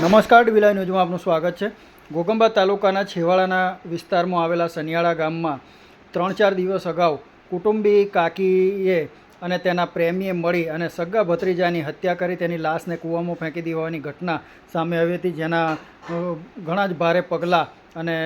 નમસ્કાર, ડિવિલાઈ ન્યૂઝમાં આપનું સ્વાગત છે. ગોગંબા તાલુકાના છેવાડાના વિસ્તારમાં આવેલા સનિયાળા ગામમાં ત્રણ ચાર દિવસ અગાઉ કુટુંબી કાકીએ અને તેના પ્રેમીએ મળી અને સગા ભત્રીજાની હત્યા કરી તેની લાશને કૂવામાં ફેંકી દેવાની ઘટના સામે આવી હતી, જેના ઘણા જ ભારે પગલાં અને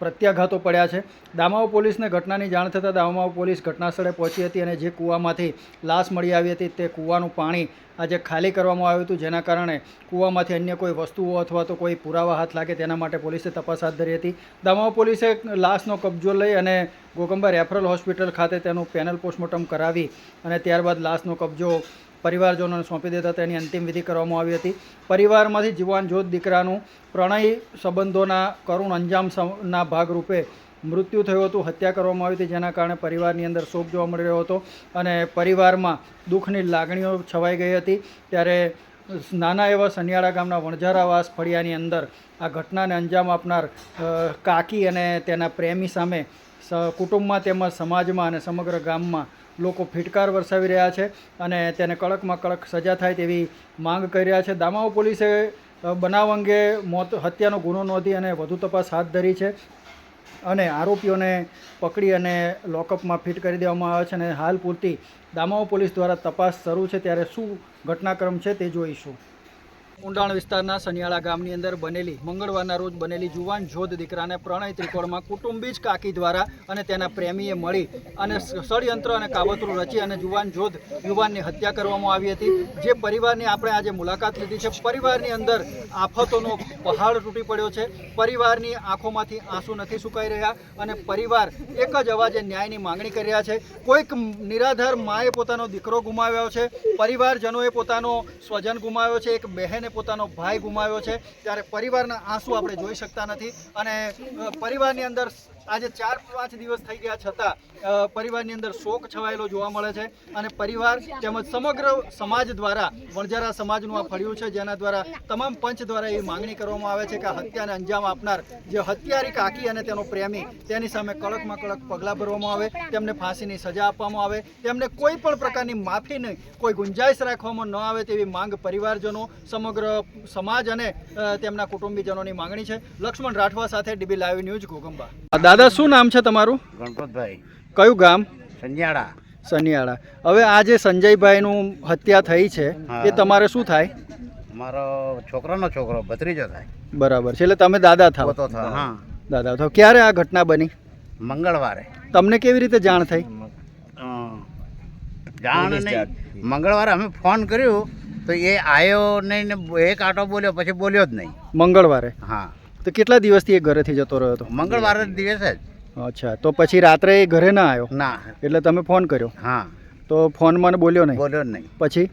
પ્રત્યાઘાતો પડ્યા છે. દામાઓ પોલીસને ઘટનાની જાણ થતાં દામાઓ પોલીસ ઘટનાસ્થળે પહોંચી હતી અને જે કૂવામાંથી લાશ મળી આવી હતી તે કૂવાનું પાણી આજે ખાલી કરવામાં આવ્યું હતું, જેના કારણે કૂવામાંથી અન્ય કોઈ વસ્તુઓ અથવા તો કોઈ પુરાવા હાથ લાગે તેના માટે પોલીસે તપાસ હાથ ધરી હતી. દામાઓ પોલીસે લાશનો કબજો લઈ અને ગોગંબા રેફરલ હોસ્પિટલ ખાતે તેનું પેનલ પોસ્ટમોર્ટમ કરાવી અને ત્યારબાદ લાશનો કબજો પરિવારજનોને સોંપી દેતા તેની અંતિમ વિધિ કરવામાં આવી હતી. પરિવારમાંથી જીવાન જોત દીકરાનું પ્રણય સંબંધોના કરુણ અંજામ સમ- ભાગરૂપે મૃત્યુ થયું હતું. હત્યા કરવામાં આવી હતી, જેના કારણે પરિવારની અંદર શોક જોવા મળી રહ્યો હતો અને પરિવારમાં દુઃખની લાગણીઓ છવાઈ ગઈ હતી. ત્યારે નાના એવા સનિયાળા ગામના વણઝારાવાસ ફળિયાની અંદર આ ઘટનાને અંજામ આપનાર કાકી અને તેના પ્રેમી સામે કુટુંબમાં તેમજ સમાજમાં અને સમગ્ર ગામમાં લોકો ફિટકાર વરસાવી રહ્યા છે અને તેને કડકમાં કડક સજા થાય તેવી માંગ કરી રહ્યા છે. દામાઓ પોલીસે બનાવ અંગે મોત, હત્યાનો ગુનો નોંધી અને વધુ તપાસ હાથ ધરી છે અને આરોપીઓને પકડી અને લોકઅપમાં ફિટ કરી દેવામાં આવે છે અને હાલ પૂરતી દામાઓ પોલીસ દ્વારા તપાસ શરૂ છે. ત્યારે શું ઘટનાક્રમ છે તે જોઈશું. ઊંડાણ વિસ્તારના સનિયાળા ગામની અંદર બનેલી, મંગળવારના રોજ બનેલી જુવાન જોધ દીકરાને પ્રણય ત્રિકોણમાં કુટુંબી જ કાકી દ્વારા અને તેના પ્રેમીએ મળી અને ષડયંત્ર અને કાવતરું રચી અને જુવાન જોધ યુવાનની હત્યા કરવામાં આવી હતી. જે પરિવારની આપણે આજે મુલાકાત લીધી છે, પરિવારની અંદર આફતોનો પહાડ તૂટી પડ્યો છે. પરિવારની આંખોમાંથી આંસુ નથી સુકાઈ રહ્યા અને પરિવાર એક જ અવાજે ન્યાયની માંગણી કરી રહ્યા છે. કોઈક નિરાધાર માએ પોતાનો દીકરો ગુમાવ્યો છે, પરિવારજનોએ પોતાનો સ્વજન ગુમાવ્યો છે, એક બહેને પોતાનો ભાઈ ગુમાવ્યો છે. ત્યારે પરિવારના આંસુ આપણે જોઈ શકતા નથી. અને પરિવારની અંદર આજે ચાર પાંચ દિવસ થઈ ગયા છતાં પરિવારની અંદર શોક છવાયેલો જોવા મળે છે અને પરિવાર તેમજ સમગ્ર સમાજ દ્વારા વણજારા સમાજનું આ ફળ્યું છે, જેના દ્વારા તમામ પંચ દ્વારા એવી માંગણી કરવામાં આવે છે કે હત્યાને અંજામ આપનાર જે હત્યારી કાકી અને તેનો પ્રેમી, તેની સામે કડકમાં કડક પગલાં ભરવામાં આવે, તેમને ફાંસીની સજા આપવામાં આવે, તેમને કોઈ પણ પ્રકારની માફી નહીં, કોઈ ગુંજાઈશ રાખવામાં ન આવે તેવી માંગ પરિવારજનો, સમગ્ર સમાજ અને તેમના કુટુંબીજનોની માંગણી છે. લક્ષ્મણ રાઠવા સાથે ડીબી લાઈવ ન્યૂઝ ઘોગંબા દાદા શું નામ છે તમારું? ગણપતભાઈ. કયું ગામ? સનિયાળા. સનિયાળા. હવે આ જે સંજયભાઈનું હત્યા થઈ છે એ તમારે શું થાય? મારો છોકરાનો છોકરો ભત્રીજો થાય. બરાબર છે એટલે તમે દાદા થાવ. તો હા. દાદા થાવ. ક્યારે આ ઘટના બની? મંગળવારે. તમને કેવી રીતે જાણ થઈ? જાણ નહીં. મંગળવારે અમે ફોન કર્યો તો એ આવ્યો નહીં ને એક આટો બોલ્યો પછી બોલ્યો જ નહીં. મંગળવારે? હા. તો કેટલા દિવસથી એ ઘરેથી જતો રહ્યો હતો? મંગળવારે જ દિવસે જ. અચ્છા તો પછી રાત્રે એ ઘરે ના આવ્યો? ના. એટલે તમે ફોન કર્યો? હા. તો ફોન મને બોલ્યો નહીં? બોલ્યો નહીં. પછી?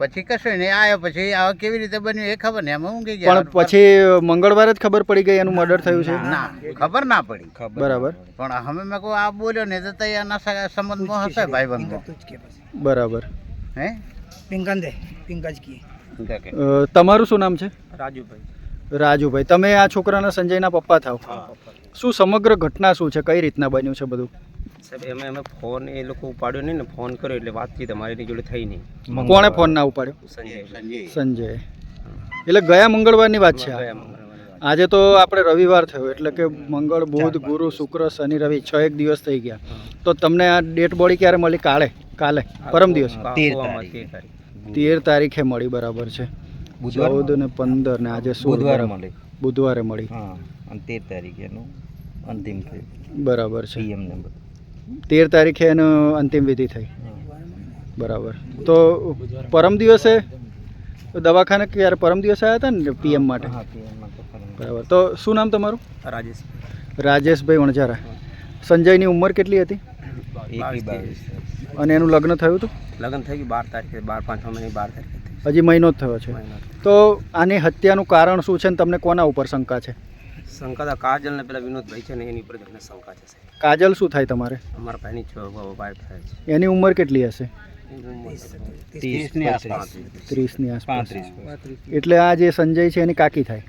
પછી કશું નહીં આવ્યો પછી આ કેવી રીતે બન્યું એ ખબર નહીં એમાં ઊંઘી પણ ગયા પછી મંગળવારે જ ખબર પડી ગઈ એનું મર્ડર થયું છે? ના ખબર ના પડી. બરાબર. પણ અમે મેં કહું આ બોલ્યો ને તો તૈયારના સગા સંબંધમાં હશે ભાઈ બંધ બરાબર. હે? પિંકન દે પિંકજ કી તમારું શું નામ છે? રાજુભાઈ. રાજુભાઈ તમે આ છોકરાના સંજયના પપ્પા થાવ. શું સમગ્ર ઘટના શું છે? કઈ રીતના બન્યું છે બધું? સાહેબ એમે અમે ફોન એ લોકો ઉપાડ્યો નહીં ને ફોન કર્યો એટલે વાતચીત અમારી એની જોડે થઈ નહીં. કોણે ફોન ના ઉપાડ્યો? સંજય. સંજય. એટલે ગયા મંગળવારની વાત છે આજે તો આપણે રવિવાર થયો એટલે કે મંગળ બુધ ગુરુ શુક્ર શનિ રવિ છ એક દિવસ થઈ ગયા. તો તમને આ ડેટ બોડી ક્યારે મળી? કાલે. કાલે. પરમ દિવસ. તેર તારીખે મળી બરાબર છે. ચૌદ ને પંદર ને આજે બુધવારે મળી. બુધવારે મળી. હા અને તેર તારીખે એનું અંતિમ થયું બરાબર છે. એમને તેર તારીખે એનો અંતિમ વિધિ થઈ. બરાબર. તો પરમ દિવસે દવાખાને ક્યારે પરમ દિવસે આવ્યા હતા ને પીએમ માટે. બરાબર. તો શું નામ તમારું? રાજેશ. રાજેશભાઈ વણઝારા. સંજયની ઉંમર કેટલી હતી? અને એનું લગ્ન થયું હતું? લગ્ન થઈ ગયું બાર તારીખે બાર પાંચ મહિને બાર તારીખે. હજી મહિનો જ થયો છે. તો આની હત્યાનું કારણ શું છે ને તમને કોના ઉપર શંકા છે? શંકા તો કાજલ ને પેલા વિનોદભાઈ છે ને એની ઉપર તમને શંકા છે કાજલ શું થાય તમારે? અમારા ભાઈની છ વાઇફ થાય છે. એની ઉંમર કેટલી હશે? ત્રીસની આસપાસ. એટલે આ જે સંજય છે એની કાકી થાય.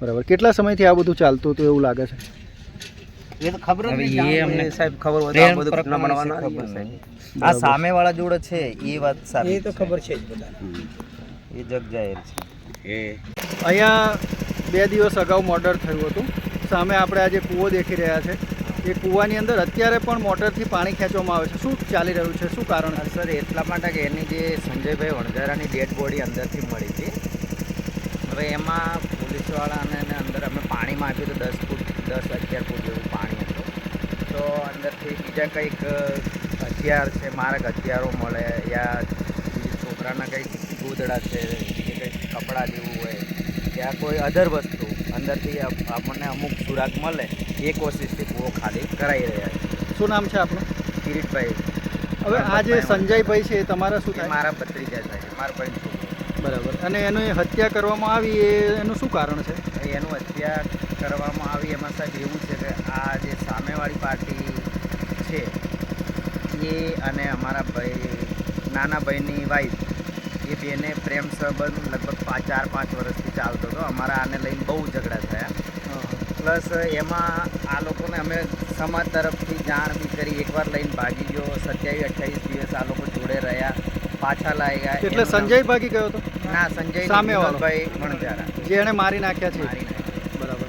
બરાબર. કેટલા સમયથી આ બધું ચાલતું હતું એવું લાગે છે? એ તો ખબર હવે એ અમને અમને સાહેબ ખબર હોય તો આ પ્રેમ બધું ઘટના બનવાના ખબર સાહેબ આ સામે જોડે છે એ વાત એ તો ખબર છે જ બધા એ જગ જાહેર છે. એ. અહીંયા બે દિવસ અગાઉ મોર્ડર થયું હતું. સામે આપણે આજે કૂવો દેખી રહ્યા છે. એ કૂવાની અંદર અત્યારે પણ મોટરથી પાણી ખેંચવામાં આવે છે. શું ચાલી રહ્યું છે? શું કારણ છે? સર એટલા માટે કે એની જે સંજયભાઈ વણઝારાની ડેડ બોડી અંદરથી મળી હતી. હવે એમાં પોલીસવાળાને અંદર અમે પાણીમાં આપ્યું તો દસ ફૂટ દસ અગિયાર ફૂટ જેવું પાણી હતું. તો અંદરથી બીજા કંઈક હથિયાર છે મારક હથિયારો મળે યા છોકરાના કંઈક ગોદડા છે કે કંઈક કપડાં જેવું હોય યા કોઈ અધર વસ્તુ અંદરથી આપણને અમુક સુરાગ મળે એ કોશિશથી કૂવો ખાલી કરાવી રહ્યા છે. શું નામ છે આપણું કિરીટભાઈ. હવે આ જે સંજયભાઈ છે એ તમારા શું મારા ભત્રીજા થાય મારા ભાઈ બરાબર. અને એની હત્યા કરવામાં આવી એ એનું શું કારણ છે? એનું હત્યા કરવામાં આવી એમાં સાહેબ એવું છે કે આ જે સામેવાળી પાર્ટી છે એ અને અમારા ભાઈ નાના ભાઈની વાઈફ એ બેને પ્રેમ સંબંધ લગભગ પાંચ ચાર પાંચ વર્ષથી ચાલતો હતો. અમારા આને લઈને બહુ ઝઘડા થયા. પ્લસ એમાં આ લોકોને અમે સમાજ તરફથી જાણ બી કરી એકવાર લઈને ભાગી ગયો. સત્યાવીસ અઠ્યાવીસ દિવસ આ લોકો જોડે રહ્યા પાછા લાવી ગયા એટલે સંજય ભાગી ગયો હતો? ના સંજય સામે ભાઈ વણજારા જે મારી નાખ્યા છે મારી નાખ્યા. બરાબર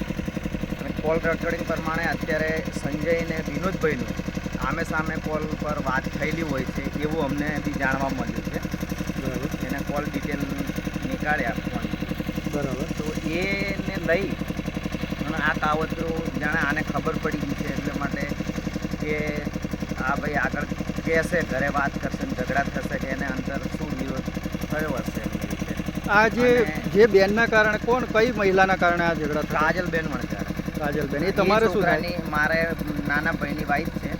અને કોલ રેકોર્ડિંગ પ્રમાણે અત્યારે સંજય અને વિનોદભાઈનું આમે સામે કોલ પર વાત થયેલી હોય છે એવું અમને બી જાણવા મળ્યું છે. બરાબર. એને કોલ ડિટેલ નીકાળ્યા ફોન. બરાબર. તો એને લઈ અને આ કાવતરો જાણે આને ખબર પડી ગઈ છે એટલે માટે કે આ ભાઈ આગળ કહેશે ઘરે વાત કરશે ઝઘડા થશે કે એને અંદર શું વિરોધ થયો હશે આ જે જે બેનના કારણે કોણ કઈ મહિલાના કારણે આ ઝઘડા કાજલ કાજલબેન વણજારા કાજલબેન એ તમારે શું થાય? છોકરાની મારે નાના ભાઈની વાઈફ છે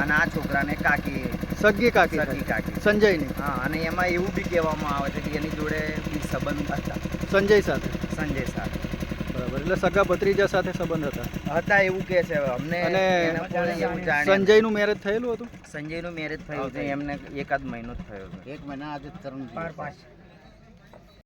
અને આ છોકરાને કાકી. સગી કાકી સગી કાકી. સંજયની? હા અને એમાં એવું બી કહેવામાં આવે છે કે એની જોડે બી સંબંધ હતા. સંજય સાથે? સંજય સાથે. બરાબર એટલે સગા ભત્રીજા સાથે સંબંધ હતા? હતા એવું કે છે હવે અમને અને સંજયનું મેરેજ થયેલું હતું? સંજયનું મેરેજ થયું છે એમને એકાદ મહિનો જ થયો છે એક મહિના આજે ત્રણ દિવસ.